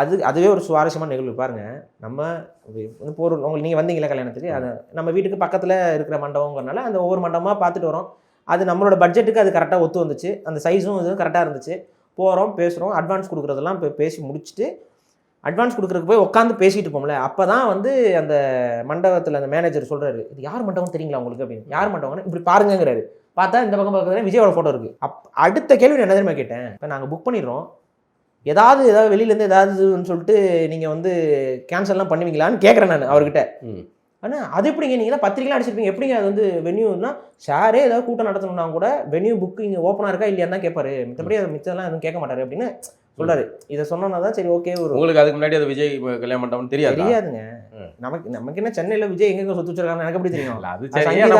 அது அதுவே ஒரு சுவாரஸ்யமான நிகழ்வு. பாருங்க நம்ம இப்போ ஒரு உங்களுக்கு நீங்கள் வந்தீங்களா கல்யாணத்துக்கு அது நம்ம வீட்டுக்கு பக்கத்தில் இருக்கிற மண்டபங்கிறனால அந்த ஒவ்வொரு மண்டபமாக பார்த்துட்டு வரோம். அது நம்மளோட பட்ஜெட்டுக்கு அது கரெக்டாக ஒத்து வந்துச்சு. அந்த சைஸும் இதுவும் கரெக்டாக இருந்துச்சு. போகிறோம் பேசுகிறோம் அட்வான்ஸ் கொடுக்குறதெல்லாம் இப்போ பேசி முடிச்சுட்டு அட்வான்ஸ் கொடுக்குறக்கு போய் உட்காந்து பேசிகிட்டு போம்ல அப்போ தான் வந்து அந்த மண்டபத்தில் அந்த மேனேஜர் சொல்கிறாரு இது யார் மண்டபம் தெரியுங்களா உங்களுக்கு? அப்படின்னு. யார் மண்டபம்னு? இப்படி பாருங்கிறாரு பார்த்தா இந்த பக்கம் பார்க்குறது விஜயோட ஃபோட்டோ இருக்குது அப் அடுத்த கேள்வி நான் என்ன தெரியுமா கேட்டேன்? இப்போ நாங்கள் புக் பண்ணிடுறோம். ஏதாவது ஏதாவது வெளியிலேருந்து ஏதாவதுன்னு சொல்லிட்டு நீங்கள் வந்து கேன்சல்லாம் பண்ணுவீங்களான்னு கேட்குறேன் நான் அவர்கிட்ட. ஆனால் அது எப்படிங்க நீங்கள் பத்திரிக்கைலாம் அடிச்சிருப்பீங்க? எப்படிங்க அது வந்து வென்யூனா ஷேரே ஏதாவது கூட்டம் நடத்தணும்னா கூட வென்யூ புக்கு இங்கே ஓப்பனாக இருக்கா இல்லையான்னு தான் கேட்பாரு மித்தபடி அது மிச்சம்லாம் எதுவும் கேட்க மாட்டாரு அப்படின்னு சொல்றாரு. இதை சொன்னோன்னா தான் சரி ஓகே ஒரு உங்களுக்கு அதுக்கு முன்னாடி அது விஜய் கல்யாண மண்டபம் தெரியாது? தெரியாதுங்க. நமக்கு நமக்கு என்ன சென்னையில் விஜய் எங்க சொத்து வச்சிருக்காங்க எனக்கு எப்படி தெரியும்? அது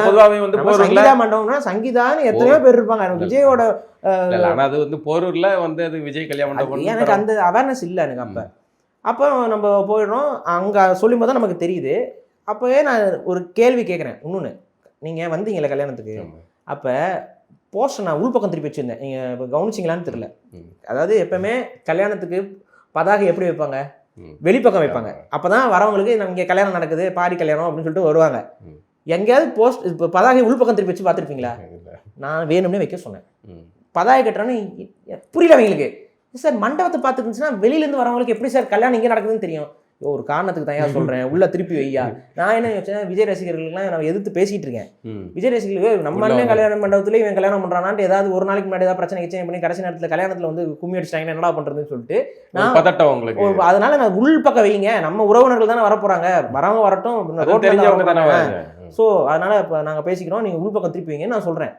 பொதுவாகவே வந்து சங்கீதா மண்டபம்னா சங்கீதான்னு எத்தனையோ பேர் இருப்பாங்க. எனக்கு விஜயோட இல்ல, இல்ல, ஆனா அது வந்து போரூர்ல வந்து அது விஜய் கல்யாண அது மண்டபம் எனக்கு அந்த அவேர்னஸ் இல்லை எனக்கு அப்போ. அப்போ நம்ம போயிடுறோம். அங்கே சொல்லும் போது தான் நமக்கு தெரியுது. அப்போவே நான் ஒரு கேள்வி கேட்குறேன் இன்னொன்று நீங்கள் வந்தீங்களே கல்யாணத்துக்கு. அப்போ போஸ்டர் நான் உள்பக்கம் திருப்பி வச்சுருந்தேன் நீங்கள் இப்போ கவனிச்சிங்களான்னு தெரியல ம். அதாவது எப்பவுமே கல்யாணத்துக்கு பதாகை எப்படி வைப்பாங்க. வெளிப்பக்கம் வைப்பாங்க அப்போ தான் வரவங்களுக்கு இங்கே கல்யாணம் நடக்குது பாரி கல்யாணம் அப்படின்னு சொல்லிட்டு வருவாங்க. எங்கேயாவது போஸ்ட் இப்போ பதாகை உள்பக்கம் திருப்பி வச்சு பார்த்துருப்பீங்களா. நான் வேணும்னே வைக்க சொன்னேன். பதாகை கட்டுறேன்னு புரியல அவங்களுக்கு சார் மண்டபத்தை பார்த்துருந்துச்சுன்னா வெளியிலேருந்து வரவங்களுக்கு எப்படி சார் கல்யாணம் இங்கே நடக்குதுன்னு தெரியும் ஒரு காரணத்துக்கு தான் ஏன் சொல்கிறேன் உள்ள திருப்பி வையா. நான் என்ன யோசிச்சேன் விஜய் ரசிகர்களுக்குலாம் நான் எதிர்த்து பேசிட்டு இருக்கேன். விஜய் ரசிகர்களுக்கு "ஏய், நம்ம அண்ணன் கல்யாணம் மண்டபத்துல இவன் கல்யாணம் பண்றானான்ட்டு ஏதாவது ஒரு நாளைக்கு முன்னாடி ஏதாவது பிரச்சனை கிச்சனை பண்ணி கடைசி நேரத்தில் கல்யாணத்தில் வந்து கும்மி அடிச்சிட்டாங்கன்னா என்னடா பண்றதுன்னு சொல்லிட்டு நான் பதட்டம் உங்களுக்கு அதனால நான் உள் பக்கம் வைங்க. நம்ம உறவினர்கள் தானே வரப்போறாங்க. வரவங்க வரட்டும். ஸோ. அதனால இப்போ நாங்கள் பேசிக்கிறோம். நீங்கள் உள் பக்கம் திருப்பி வைங்கன்னு நான் சொல்கிறேன்